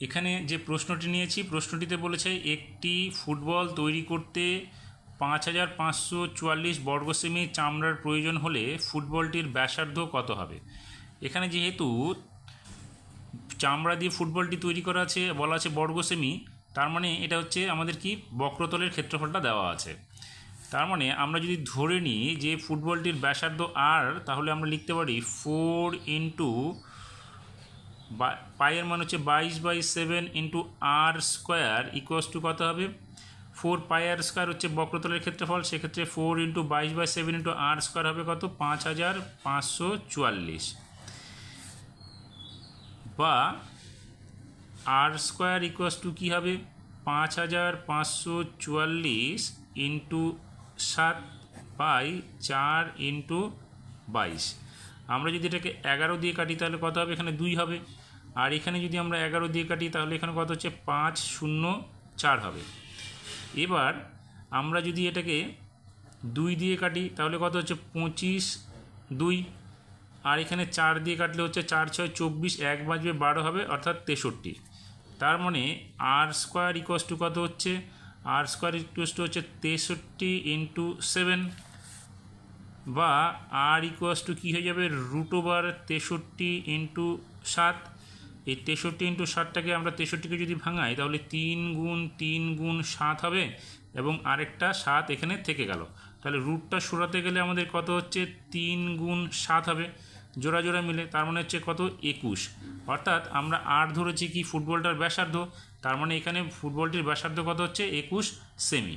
এখানে যে প্রশ্নটি নিয়েছি, প্রশ্নটিতে বলেছে একটি ফুটবল তৈরি করতে পাঁচ হাজার পাঁচশো চুয়াল্লিশ বর্গ সেমি চামড়ার প্রয়োজন হলে ফুটবলটির ব্যাসার্ধ কত হবে? এখানে যেহেতু চামড়া দিয়ে ফুটবলটি তৈরি করা আছে, বলা আছে বর্গ সেমি তার মানে এটা হচ্ছে আমাদের কি? বক্রতলের ক্ষেত্রফলটা দেওয়া আছে। তার মানে আমরা যদি ধরে নিই যে ফুটবলটির ব্যাসার্ধ আর তাহলে আমরা লিখতে পারি ফোর ইন্টু পায়ের মান হচ্ছে বাইশ by seven into R square equals to কত হবে? ফোর পাই আর স্কোয়ার হচ্ছে বক্রতলের ক্ষেত্রফল, সেক্ষেত্রে ফোর ইন্টু বাইশ by seven into R square হবে কত? পাঁচ হাজার পাঁচশো চুয়াল্লিশ। বা আর স্কোয়ার ইকুয়াস টু কী হবে? পাঁচ হাজার পাঁচশো চুয়াল্লিশ ইন্টু সাত বাই চার ইন্টু বাইশ। আমরা যদি এটাকে এগারো দিয়ে কাটি, তাহলে কত হবে? এখানে দুই হবে। আর এখানে যদি আমরা এগারো দিয়ে কাটি, তাহলে এখানে কত হচ্ছে? পাঁচ শূন্য চার হবে। এবার আমরা যদি এটাকে দুই দিয়ে কাটি, তাহলে কত হচ্ছে? পঁচিশ দুই। আর এখানে চার দিয়ে কাটলে হচ্ছে চার ছয় চব্বিশ, এক বাজবে বারো হবে, অর্থাৎ তেষট্টি। তার মানে আর স্কোয়ার ইকোয়াস টু কত হচ্ছে? আর স্কোয়ার ইকুয়াস টু হচ্ছে তেষট্টি ইন্টু সেভেন বা আর ইকুয়াস টু কী হয়ে যাবে? রুট ওভার তেষট্টি ইন্টু সাত। এই তেষট্টি ইন্টু ষাটটাকে আমরা তেষট্টিকে যদি ভাঙাই, তাহলে তিন গুণ তিন গুণ সাত হবে এবং আরেকটা সাত এখানে থেকে গেল। তাহলে রুটটা সরাতে গেলে আমাদের কত হচ্ছে? তিন গুণ সাত হবে। জোড়া জোড়া মিলে, তার মানে হচ্ছে কত? একুশ। অর্থাৎ আমরা আর ধরেছি কি? ফুটবলটার ব্যাসার্ধ। তার মানে এখানে ফুটবলটির ব্যাসার্ধ কত হচ্ছে? একুশ সেমি।